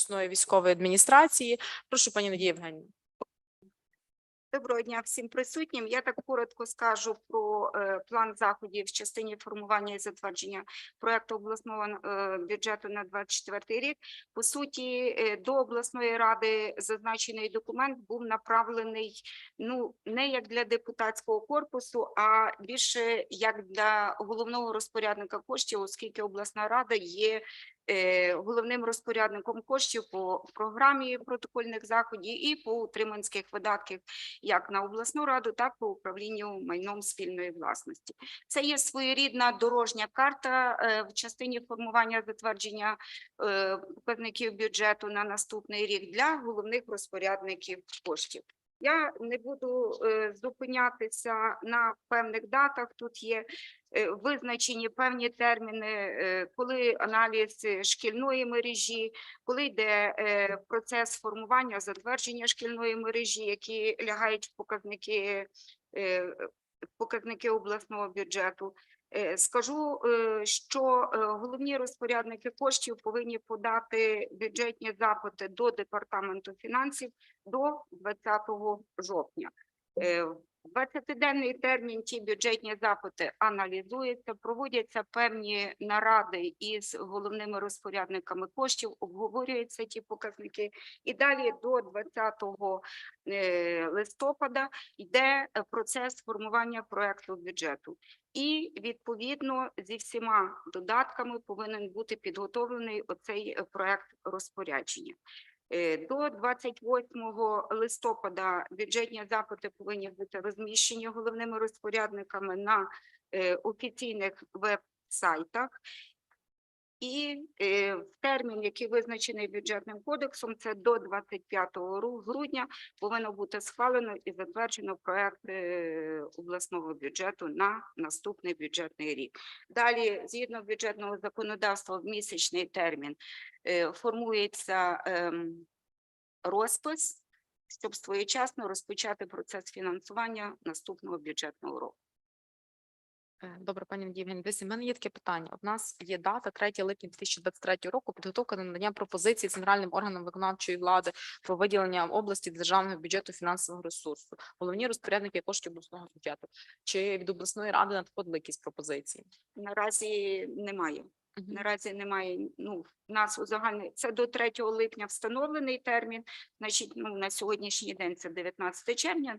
обласної військової адміністрації. Прошу, пані Надія Євгенівна. Доброго дня всім присутнім. Я так коротко скажу про е, план заходів в частині формування і затвердження проекту обласного е, бюджету на 24 рік. По суті, е, до обласної ради зазначений документ був направлений ну не як для депутатського корпусу, а більше як для головного розпорядника коштів, оскільки обласна рада є головним розпорядником коштів по програмі протокольних заходів і по утриманських видатках як на обласну раду, так і по управлінню майном спільної власності. Це є своєрідна дорожня карта е, в частині формування затвердження е, показників бюджету на наступний рік для головних розпорядників коштів. Я не буду е, зупинятися на певних датах. Тут є визначені певні терміни, коли аналіз шкільної мережі, коли йде процес формування, затвердження шкільної мережі, які лягають в показники, показники обласного бюджету. Е, Скажу, е, що е, головні розпорядники коштів повинні подати бюджетні запити до департаменту фінансів до 20 жовтня. Е, 20-денний термін ті бюджетні запити аналізуються, проводяться певні наради із головними розпорядниками коштів, обговорюються ті показники, і далі до 20 е, листопада йде процес формування проекту бюджету. І відповідно зі всіма додатками повинен бути підготовлений оцей проект розпорядження. Е, До 28 листопада бюджетні запити повинні бути розміщені головними розпорядниками на е, офіційних веб-сайтах. І е, в термін, який визначений бюджетним кодексом, це до 25 ру- грудня повинно бути схвалено і затверджено проект е, обласного бюджету на наступний бюджетний рік. Далі, згідно бюджетного законодавства, в місячний термін е, формується ем, розпис, щоб своєчасно розпочати процес фінансування наступного бюджетного року. Е, Добре, пані Надія дивіться, в мене є таке питання. У нас є дата 3 липня 2023 року, підготовка до надання пропозицій центральним органам виконавчої влади про виділення області державного бюджету фінансового ресурсу. Головні розпорядники коштів обласного бюджету. Чи від обласної ради надходили якісь пропозиції? Наразі немає. Мгм. Наразі немає. Ну, в нас у загальний це до 3 липня встановлений термін. Значить, ну на сьогоднішній день це 19 червня.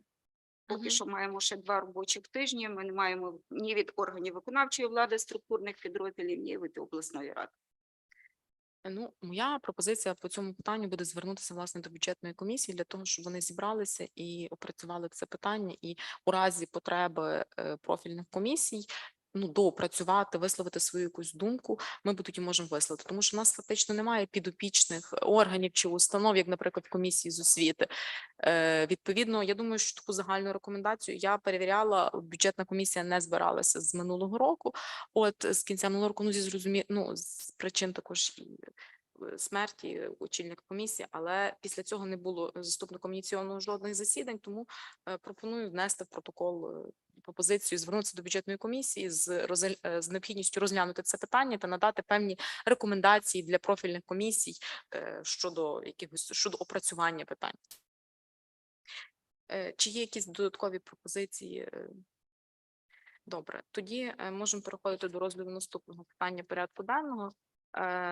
Поки що маємо ще два робочих тижні. Ми не маємо ні від органів виконавчої влади структурних підрозділів, ні від обласної ради. Ну, моя пропозиція по цьому питанню буде звернутися власне до бюджетної комісії для того, щоб вони зібралися і опрацювали це питання, і у разі потреби е, профільних комісій. Ну, допрацювати, висловити свою якусь думку, ми тоді можемо висловити, тому що в нас фактично немає підопічних органів чи установ, як, наприклад, комісії з освіти. Е, відповідно, я думаю, що таку загальну рекомендацію я перевіряла. Бюджетна комісія не збиралася з минулого року. От з кінця минулого року, ну зі зрозумі... ну, з причин також смерті очільника комісії, але після цього не було заступником ініційовано жодних засідань, тому е, пропоную внести в протокол е, пропозицію звернутися до бюджетної комісії з розгля- е, з необхідністю розглянути це питання та надати певні рекомендації для профільних комісій е, щодо якихось щодо опрацювання питань. Е, Чи є якісь додаткові пропозиції? е? Добре, тоді е, можемо переходити до розгляду наступного питання порядку денного е,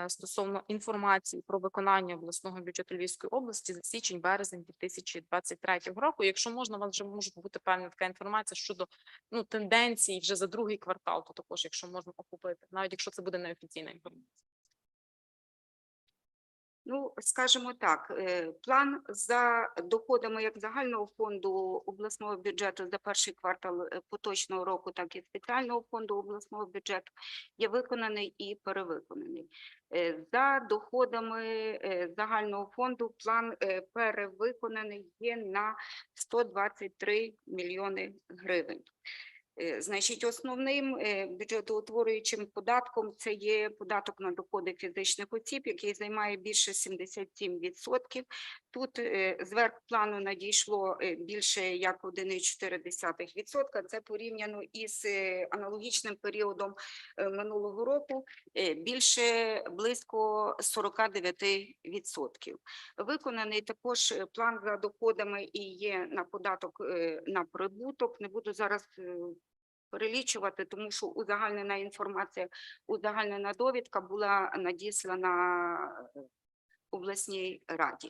стосовно інформації про виконання обласного бюджету Львівської області за січень-березень 2023 року. Якщо можна, у вас вже може бути певна така інформація щодо ну тенденцій вже за другий квартал, то також, якщо можна охопити, навіть якщо це буде неофіційна інформація. Ну, скажімо так, е, план за доходами як загального фонду обласного бюджету за перший квартал е, поточного року, так і спеціального фонду обласного бюджету є виконаний і перевиконаний. Е, За доходами загального фонду план перевиконаний є на 123 мільйони гривень. Е, Значить, основним е, бюджетоутворюючим податком це є податок на доходи фізичних осіб, який займає більше 77%. Тут е, зверх плану надійшло більше як 1,4%. Це порівняно із аналогічним періодом минулого року більше близько 49%. Виконаний також план за доходами і є на податок на прибуток. Не буду зараз перелічувати, тому що узагальнена інформація, узагальнена довідка була надіслана е, обласній раді.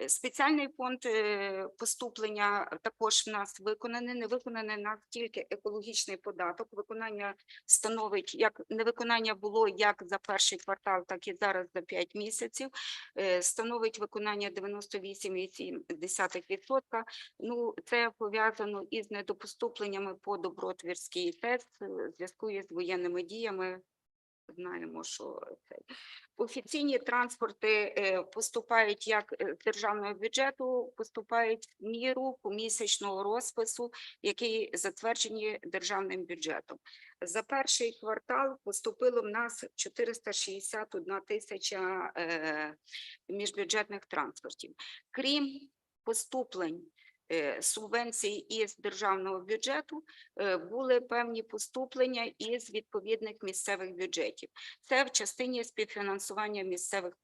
Е, Спеціальний фонд е, поступлення також в нас виконаний. Не виконаний у нас тільки екологічний податок. Виконання становить як невиконання було як за перший квартал, так і зараз за 5 місяців. Е, Становить виконання 98,7%. Ну, це пов'язано із недопоступленнями по Добротвірській ТЕЦ е, зв'язку із воєнними діями. Знаємо, що офіційні транспорти е, поступають як е, з державного бюджету, поступають в міру помісячного розпису, який затверджені державним бюджетом. За перший квартал поступило в нас 461 тисяча е, міжбюджетних транспортів. Крім поступлень е, субвенцій із державного бюджету, е, були певні поступлення із відповідних місцевих бюджетів. Це в частині співфінансування місцевих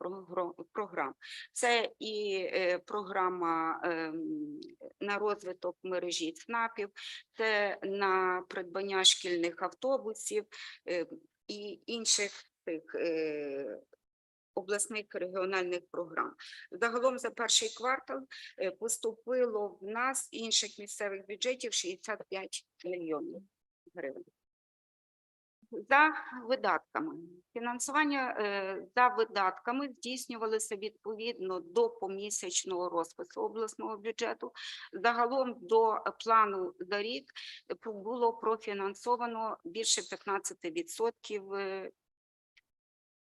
програм. Це і е, програма ем, на розвиток мережі ЦНАПів, це на придбання шкільних автобусів і інших тих обласних регіональних програм. Загалом за перший квартал е, поступило в нас інших місцевих бюджетів 65 мільйонів гривень. За видатками. Фінансування е, за видатками здійснювалося відповідно до помісячного розпису обласного бюджету. Загалом до плану за рік було профінансовано більше 15% е,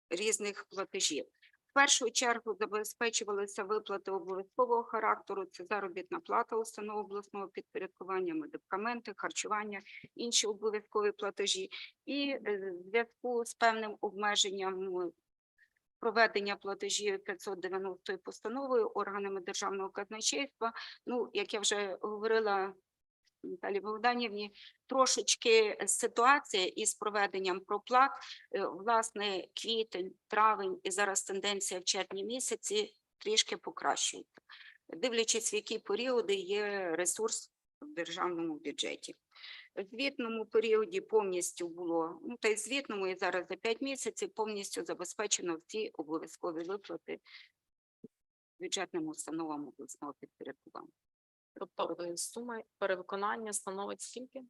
різних платежів. В першу чергу забезпечувалися виплати обов'язкового характеру, це заробітна плата установ обласного підпорядкування, медикаменти, харчування, інші обов'язкові платежі. І е, в зв'язку з певним обмеженням е, проведення платежів 590 постановою органами державного казначейства, ну, як я вже говорила Наталі Богданівні, трошечки ситуація із проведенням проплат, е, власне, квітень, травень і зараз тенденція в червні місяці трішки покращується, дивлячись, в які періоди є ресурс в державному бюджеті. В звітному періоді повністю було, ну та й звітному, і зараз за 5 місяців повністю забезпечено всі обов'язкові виплати бюджетним установам обласного підпорядкування. Е, сума перевиконання становить скільки?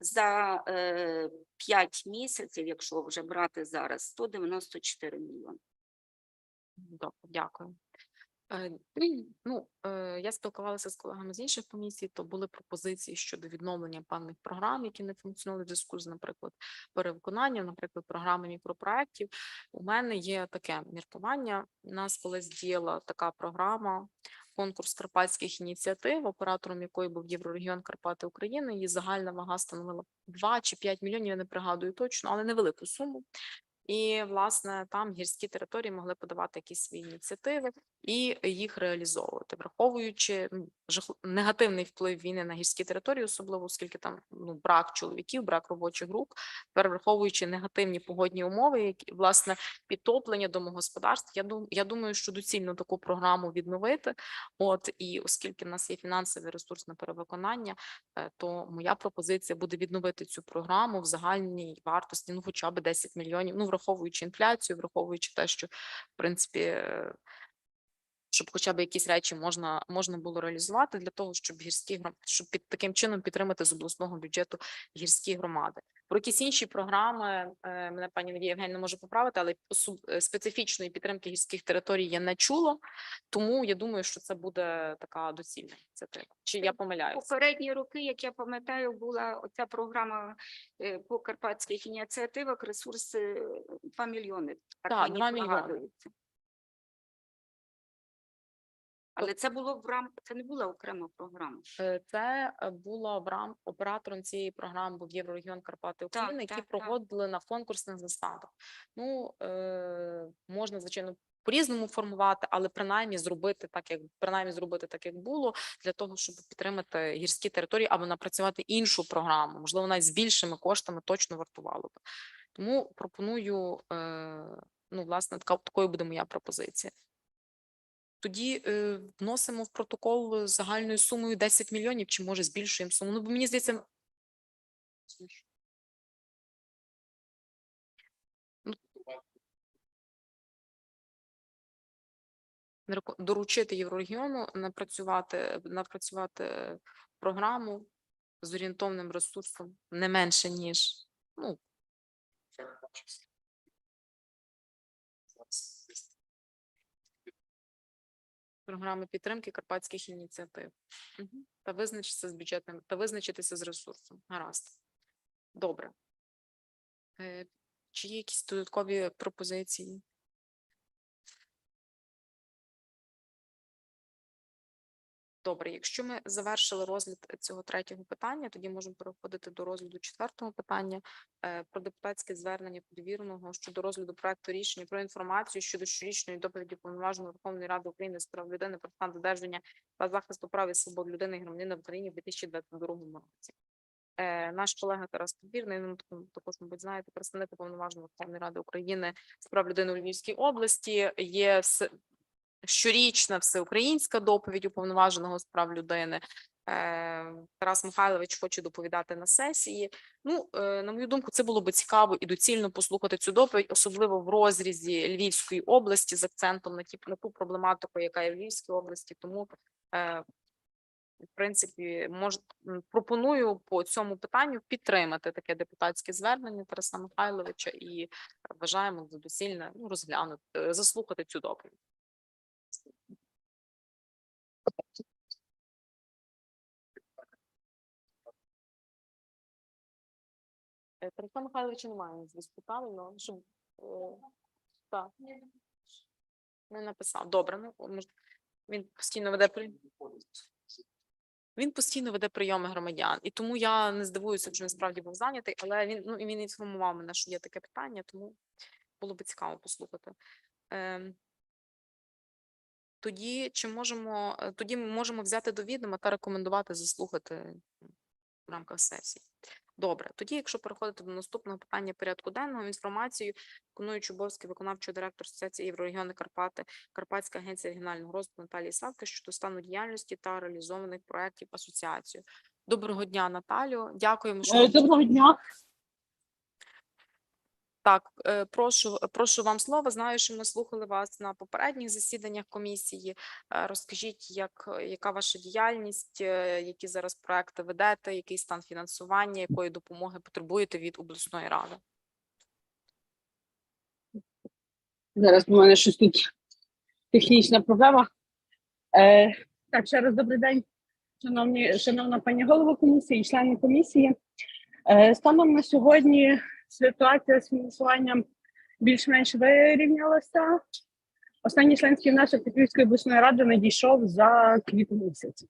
За е, 5 місяців, якщо вже брати зараз, 194 мільйони. Добре, дякую. Е, Ну, е, я спілкувалася з колегами з інших комісій, то були пропозиції щодо відновлення певних програм, які не функціонують в зв'язку з, наприклад, перевиконанням, наприклад, програми мікропроєктів. У мене є таке міркування. У нас колись діяла така програма, конкурс карпатських ініціатив, оператором якої був Єврорегіон Карпати України. Її загальна вага становила 2 чи 5 мільйонів, я не пригадую точно, але невелику суму. І, власне, там гірські території могли подавати якісь свої ініціативи і їх реалізовувати, враховуючи ну, негативний вплив війни на гірські території, особливо оскільки там ну брак чоловіків, брак робочих рук, тепер враховуючи негативні погодні умови, які власне підтоплення домогосподарств. Я дум, я думаю, що доцільно таку програму відновити. От і оскільки в нас є фінансовий ресурс на перевиконання, е, то моя пропозиція буде відновити цю програму в загальній вартості, ну хоча б 10 мільйонів. Ну враховуючи інфляцію, враховуючи те, що в принципі. Щоб хоча б якісь речі можна можна було реалізувати для того, щоб гірські щоб під таким чином підтримати з обласного бюджету гірські громади. Про якісь інші програми е, мене пані Надія Євгенівна може поправити, але е, специфічної підтримки гірських територій я не чула. Тому я думаю, що це буде така доцільна ініціатива. Чи я помиляюся? Попередні роки, як я пам'ятаю, була оця програма е, по карпатських ініціативах, ресурс е, 2 мільйони. Так, мені 2 мільйони. Але це було в рам... це не була окрема програма. Е, Це е, було в рам оператором цієї програми був Єврорегіон Карпати Так, України, які так, так. проводили на конкурсних засадах. Ну е, можна звичайно по-різному формувати, але принаймні зробити так, як принаймні зробити так, як було, для того, щоб підтримати гірські території або напрацювати іншу програму, можливо, навіть з більшими коштами точно вартувало б. Тому пропоную, е, ну, власне, така такою буде моя пропозиція. Тоді е, вносимо в протокол загальною сумою 10 мільйонів, чи може збільшуємо суму. Ну, бо мені здається. Ну, Доручити Єврорегіону напрацювати, напрацювати програму з орієнтовним ресурсом не менше, ніж ну, програми підтримки карпатських ініціатив. Та визначитися з бюджетним, та визначитися з ресурсом. Гаразд. Добре. Е, Чи є якісь додаткові пропозиції? Добре, якщо ми завершили розгляд цього третього питання, тоді можемо переходити до розгляду четвертого питання е, про депутатське звернення подовіреного щодо розгляду проекту рішення про інформацію щодо щорічної доповіді повноваженої Верховної Ради України з прав людини про стан додержання та захисту прав і свобод людини і громадянина в Україні в 2022 році. Е, Наш колега Тарас Подвірний, ну також, мабуть, знаєте, представник уповноваженого Верховної Ради України з прав людини у Львівській області. Є щорічна всеукраїнська доповідь уповноваженого з прав людини. Е, Тарас Михайлович хоче доповідати на сесії. Ну, е, на мою думку, це було би цікаво і доцільно послухати цю доповідь, особливо в розрізі Львівської області з акцентом на ті на ту проблематику, яка є в Львівській області. Тому е, в принципі, мож, пропоную по цьому питанню підтримати таке депутатське звернення Тараса Михайловича і вважаємо за доцільне ну, розглянути, заслухати цю доповідь. Тараса Михайловича немає зв'язку, правильно? Щоб, е, так. Не написав. Добре, ну мож- він постійно веде при. Він постійно веде прийоми громадян, і тому я не здивуюся, що він справді був зайнятий, але він ну він інформував мене, що є таке питання, тому було би цікаво послухати. Ем, тоді чи можемо е, тоді ми можемо взяти до відома та рекомендувати заслухати в рамках сесії. Добре, тоді, якщо переходити до наступного питання порядку денного, інформацію, виконуючи Чубовський виконавчий директор Асоціації Єврорегіони Карпати, Карпатська агенція регіонального розвитку Наталії Савки щодо стану діяльності та реалізованих проєктів асоціації. Доброго дня, Наталю. Дякуємо, що Е, Доброго дня. Так. е, Прошу, прошу вам слово. Знаю, що ми слухали вас на попередніх засіданнях комісії. Е, Розкажіть, як яка ваша діяльність, е, які зараз проекти ведете, який стан фінансування, якої допомоги потребуєте від обласної ради? Зараз у мене щось тут технічна проблема. Е, так, ще раз добрий день, шановні, шановна пані голова комісії, члени комісії. Е, станом на сьогодні ситуація з фінансуванням більш-менш вирівнялася. Останній членський внесок Львівської обласної ради надійшов за квітень місяць.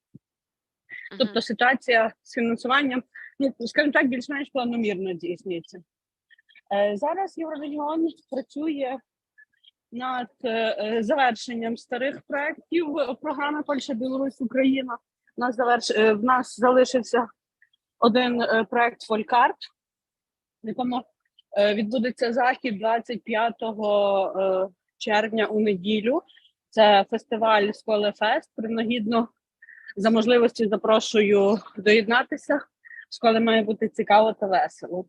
Тобто ситуація з фінансуванням, ну скажімо так, більш-менш планомірно здійснюється. Е, Зараз Єврорегіон працює над е, е, завершенням старих проєктів програми Польща, Білорусь, Україна. У нас заверш... в нас залишився один проєкт Фолькарт, в якому е, відбудеться захід 25 е, червня у неділю. Це фестиваль Сколе Фест. Принагідно за можливості запрошую доєднатися. Школи має бути цікаво та весело.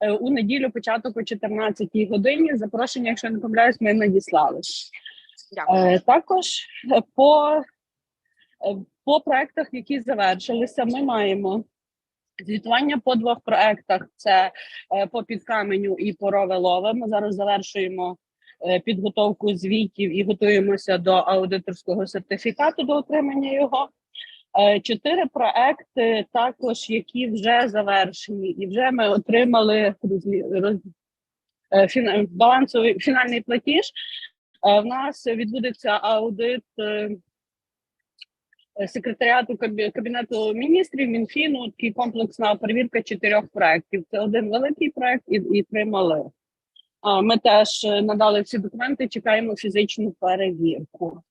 Е, У неділю початок о 14 годині. Запрошення, якщо не помиляюсь, ми надіслали. Дякую. Також по, по проектах, які завершилися, ми маємо звітування по двох проектах: це е, по підкаменю і по ровелове. Ми зараз завершуємо е, підготовку звітів і готуємося до аудиторського сертифікату до отримання його. Е, Чотири проекти, також які вже завершені, і вже ми отримали балансовий фінальний платіж. В нас відбудеться аудит секретаріату Кабінету міністрів, Мінфіну, такий комплексна перевірка чотирьох проєктів. Це один великий проєкт і, і три малих. А, Ми теж е, надали всі документи, чекаємо фізичну перевірку.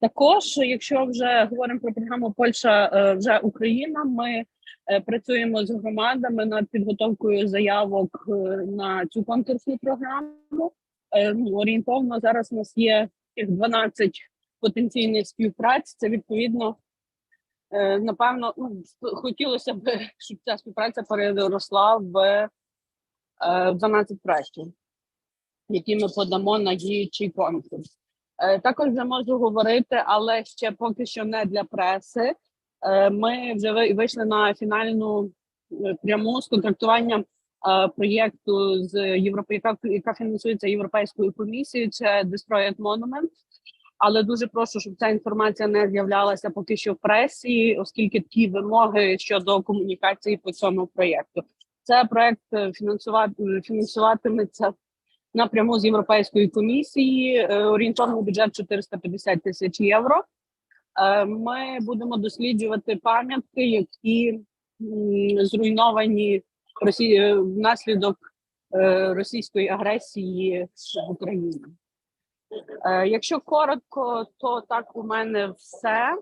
Також, якщо вже говоримо про програму Польща е, вже Україна, ми е, працюємо з громадами над підготовкою заявок е, на цю конкурсну програму. Е, ну, Орієнтовно зараз у нас є тих 12 потенційних співпраць. Це відповідно, е, напевно, ну, хотілося б, щоб ця співпраця переросла в, е, в 12 проєктів, які ми подамо на діючий конкурс. Е, Також вже можу говорити, але ще поки що не для преси. Е, Ми вже ви- вийшли на фінальну е, пряму з контрактуванням е, проєкту з Європи, яка фінансується Європейською комісією. Це Destroyed Monument. Але дуже прошу, щоб ця інформація не з'являлася поки що в пресі, оскільки ті вимоги щодо комунікації по цьому проєкту. Це проєкт е, фінансувати фінансуватиметься напряму з Європейської комісії. е, Орієнтовний бюджет 450 тисяч євро. Е, Ми будемо досліджувати пам'ятки, які зруйновані е, внаслідок е, російської агресії в Україні. Е, Якщо коротко, то так у мене все.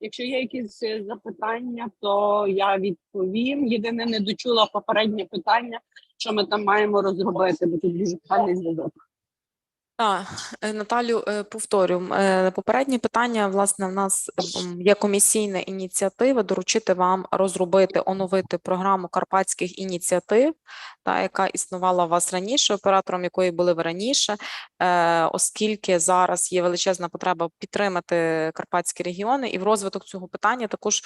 Якщо є якісь запитання, то я відповім. Єдине, не дочула попереднє питання, що ми там маємо розробити, бо тут дуже поганий зв'язок. Так, е, Наталю, е, повторю, е, попереднє питання, власне, в нас є комісійна ініціатива доручити вам розробити, оновити програму карпатських ініціатив, та, яка існувала у вас раніше, оператором якої були ви раніше, оскільки зараз є величезна потреба підтримати карпатські регіони, і в розвиток цього питання також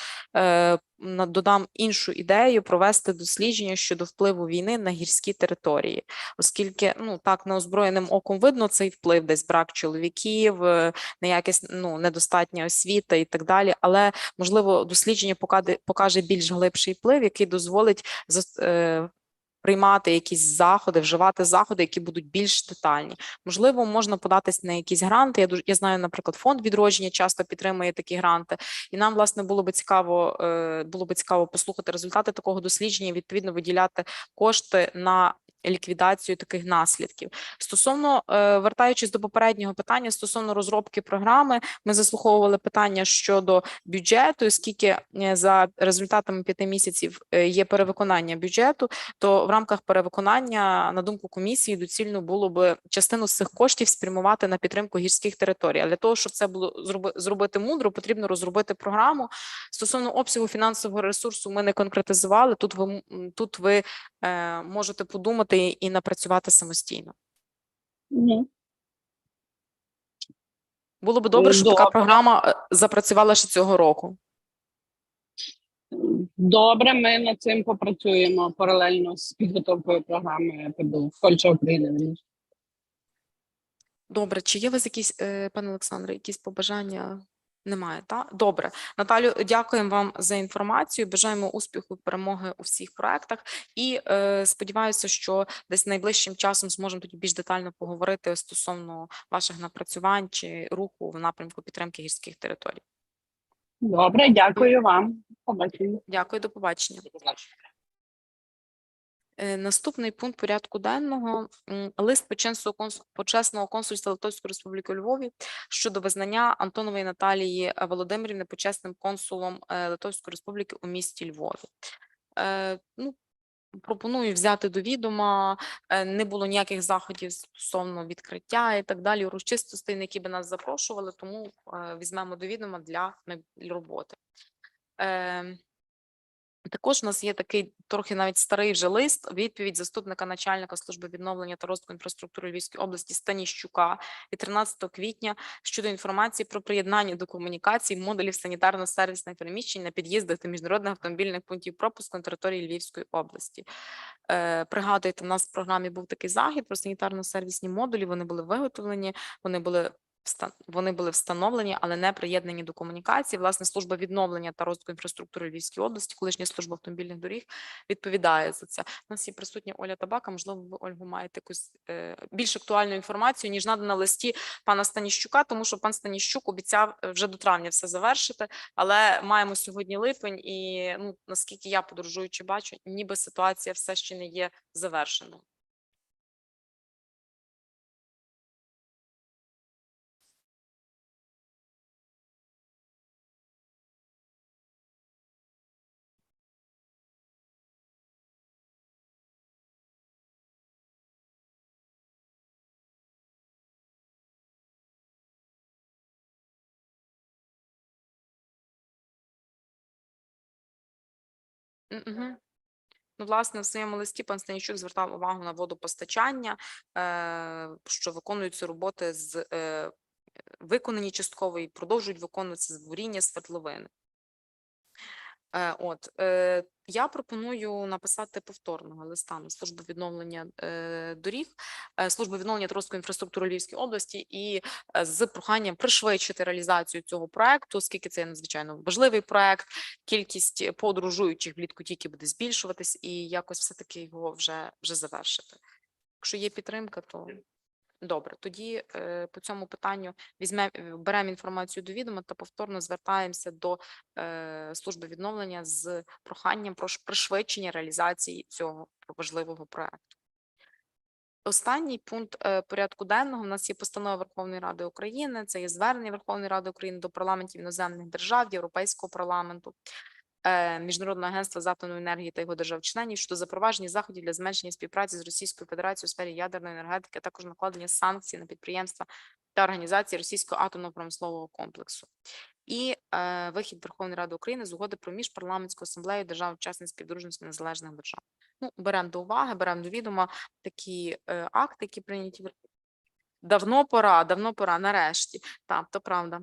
додам іншу ідею провести дослідження щодо впливу війни на гірські території оскільки ну так неозброєним оком видно цей вплив, десь брак чоловіків, е, неякість, ну недостатня освіта і так далі. Але можливо дослідження покаже, більш глибший вплив, який дозволить е, приймати якісь заходи, вживати заходи, які будуть більш детальні. Можливо, можна податись на якісь гранти. Я дуже я знаю, наприклад, фонд відродження часто підтримує такі гранти, і нам власне було би цікаво, е, було би цікаво послухати результати такого дослідження, і, відповідно виділяти кошти на ліквідацію таких наслідків. Стосовно е, вертаючись до попереднього питання, стосовно розробки програми, ми заслуховували питання щодо бюджету, оскільки е, за результатами п'яти місяців е, є перевиконання бюджету, то в рамках перевиконання, на думку комісії, доцільно було би частину з цих коштів спрямувати на підтримку гірських територій. Але для того, щоб це було зроби- зробити мудро, потрібно розробити програму. Стосовно обсягу фінансового ресурсу, ми не конкретизували. Тут ви тут ви е, можете подумати і напрацювати самостійно. Мгм. Було б добре, щоб така програма е, запрацювала ще цього року. Добре, ми над цим попрацюємо паралельно з підготовкою програми ПДУ Польща вірніше. Добре, чи є у вас якісь, е, пане Олександре, якісь побажання? Немає, так? Добре. Наталю, дякуємо вам за інформацію. Бажаємо успіху перемоги у всіх проектах. І е, сподіваюся, що десь найближчим часом зможемо тоді більш детально поговорити стосовно ваших напрацювань чи руху в напрямку підтримки гірських територій. Добре, дякую вам. Побачення. Дякую, до побачення. Е, Наступний пункт порядку денного лист почесного консульства Литовської Республіки Львові щодо визнання Антонової Наталії е, Володимирівни почесним консулом е, Литовської Республіки у місті Львові. Ну, пропоную взяти до відома. Не було ніяких заходів стосовно відкриття і так далі, урочистостей, на які би нас запрошували, тому візьмемо до відома для роботи. Також у нас є такий трохи навіть старий вже лист, відповідь заступника начальника служби відновлення та розвитку інфраструктури Львівської області Станіщука від 13 квітня щодо інформації про приєднання до комунікацій модулів санітарно-сервісних переміщень на під'їздах до міжнародних автомобільних пунктів пропуску на території Львівської області. Е, пригадуєте, у нас в програмі був такий захід про санітарно-сервісні модулі. Вони були виготовлені, вони були вони були встановлені, але не приєднані до комунікації. Власне, служба відновлення та розвитку інфраструктури Львівської області, колишня служба автомобільних доріг, відповідає за це. Нас є присутня Оля Табака. Можливо, ви Ольгу маєте якусь е, більш актуальну інформацію ніж надана на листі пана Станіщука, тому що пан Станіщук обіцяв е, вже до травня все завершити. Але маємо сьогодні липень, і ну наскільки я подорожуючи бачу, ніби ситуація все ще не є завершеною. Мгм. Ну, власне, в своєму листі пан Станічук звертав увагу на водопостачання, е, що виконуються роботи з е, виконані частково і продовжують виконуватися з буріння свердловини. Е, От е, я пропоную написати повторного листа на службу відновлення е, доріг, службу відновлення розвитку інфраструктури Львівської області і з проханням пришвидшити реалізацію цього проекту, оскільки це надзвичайно важливий проект. Кількість подорожуючих влітку тільки буде збільшуватись, і якось все таки його вже вже завершити. Якщо є підтримка, то добре. Тоді е, по цьому питанню візьмемо беремо інформацію до відома та повторно звертаємося до е, служби відновлення з проханням про пришвидшення реалізації цього важливого проекту. Останній пункт е, порядку денного. У нас є постанова Верховної Ради України. Це є звернення Верховної Ради України до парламентів іноземних держав, Європейського парламенту, е, Міжнародного агентства з атомної енергії та його держав-членів щодо запровадження заходів для зменшення співпраці з Російською Федерацією у сфері ядерної енергетики, а також накладення санкцій на підприємства та організації Російського атомного промислового комплексу. І е, вихід Верховної Ради України з угоди про міжпарламентську асамблею держав-учасниць співдружності незалежних держав. Ну, беремо до уваги, беремо до відома такі е, акти, які прийняті давно пора, давно пора, нарешті. Так, то правда.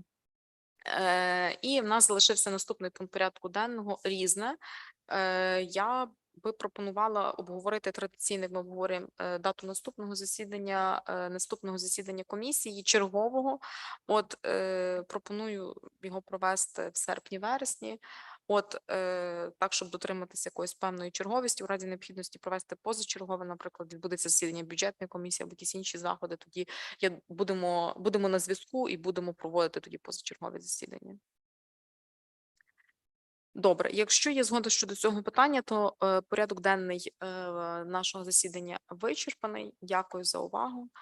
Е, і в нас залишився наступний пункт порядку денного різне. Е, я би пропонувала обговорити традиційно, як ми обговорюємо е, дату наступного засідання, наступного засідання комісії чергового. От пропоную його провести в серпні-вересні. От е, так, щоб дотриматися якоїсь певної черговості, у разі необхідності провести позачергове, наприклад, відбудеться засідання бюджетної комісії або якісь інші заходи. Тоді я будемо, будемо на зв'язку і будемо проводити тоді позачергові засідання. Добре, якщо є згода щодо цього питання, то е, порядок денний е, нашого засідання вичерпаний. Дякую за увагу.